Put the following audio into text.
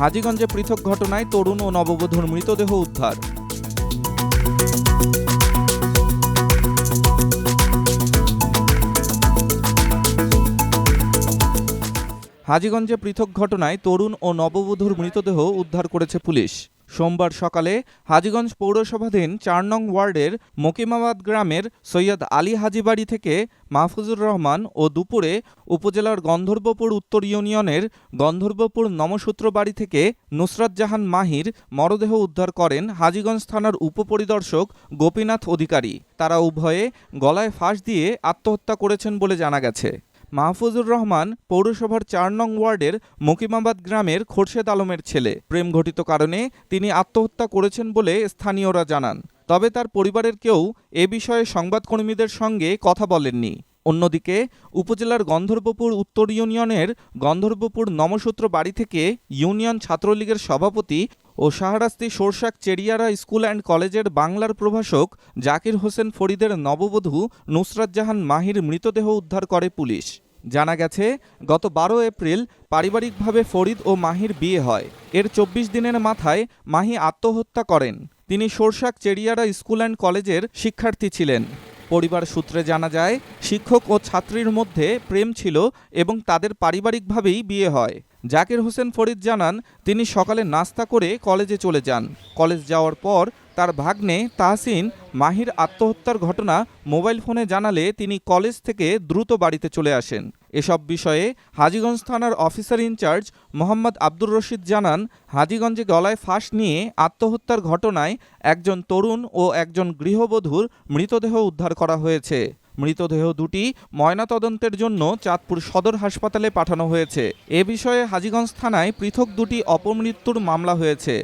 হাজীগঞ্জে পৃথক ঘটনায় তরুণ ও নববধূর মৃতদেহ উদ্ধার। হাজিগঞ্জে পৃথক ঘটনায় তরুণ ও নববধূর মৃতদেহ উদ্ধার করেছে পুলিশ। সোমবার সকালে হাজীগঞ্জ পৌরসভাধীন চার নং ওয়ার্ডের মকিমাবাদ গ্রামের সৈয়দ আলী হাজিবাড়ি থেকে মাহফুজুর রহমান ও দুপুরে উপজেলার গন্ধর্বপুর উত্তর ইউনিয়নের গন্ধর্বপুর নমসূত্র বাড়ি থেকে নুসরাত জাহান মাহির মরদেহ উদ্ধার করেন হাজীগঞ্জ থানার উপপরিদর্শক গোপীনাথ অধিকারী। তারা উভয়ে গলায় ফাঁস দিয়ে আত্মহত্যা করেছেন বলে জানা গেছে। মাহফুজুর রহমান পৌরসভার চার নং ওয়ার্ডের মকিমাবাদ গ্রামের খোরশেদ আলমের ছেলে। প্রেম ঘটিত কারণে তিনি আত্মহত্যা করেছেন বলে স্থানীয়রা জানান। তবে তার পরিবারের কেউ এ বিষয়ে সংবাদকর্মীদের সঙ্গে কথা বলেননি। অন্যদিকে উপজেলার গন্ধর্বপুর উত্তর ইউনিয়নের গন্ধর্বপুর নমসূত্র বাড়ি থেকে ইউনিয়ন ছাত্রলীগের সভাপতি ও শাহরাস্তি সোরশাক চেরিয়ারা স্কুল অ্যান্ড কলেজের বাংলার প্রভাষক জাকির হোসেন ফরিদের নববধূ নুসরাত জাহান মাহির মৃতদেহ উদ্ধার করে পুলিশ। জানা গেছে, গত বারো এপ্রিল পারিবারিকভাবে ফরিদ ও মাহির বিয়ে হয়। এর চব্বিশ দিনের মাথায় মাহি আত্মহত্যা করেন। তিনি সোরশাক চেরিয়ারা স্কুল অ্যান্ড কলেজের শিক্ষার্থী ছিলেন। পরিবার সূত্রে জানা যায়, শিক্ষক ও ছাত্রীর মধ্যে প্রেম ছিল এবং তাদের পারিবারিকভাবেই বিয়ে হয়। জাকির হোসেন ফরিদ জানান, তিনি সকালে নাস্তা করে কলেজে চলে যান। কলেজ যাওয়ার পর তার ভাগ্নে তাহসিন মাহির আত্মহত্যার ঘটনা মোবাইল ফোনে জানালে তিনি কলেজ থেকে দ্রুত বাড়িতে চলে আসেন। এসব বিষয়ে হাজীগঞ্জ থানার officer in charge Mohammad Abdur Rashid জানান, হাজীগঞ্জে গলায় ফাঁস নিয়ে আত্মহত্যার ঘটনায় একজন তরুণ ও একজন গৃহবধূর মৃতদেহ উদ্ধার করা হয়েছে। মৃতদেহ দুটি ময়নাতদন্তের জন্য চাঁদপুর সদর হাসপাতালে পাঠানো হয়েছে। এ বিষয়ে হাজীগঞ্জ থানায় পৃথক দুটি অপমৃত্যুর মামলা হয়েছে।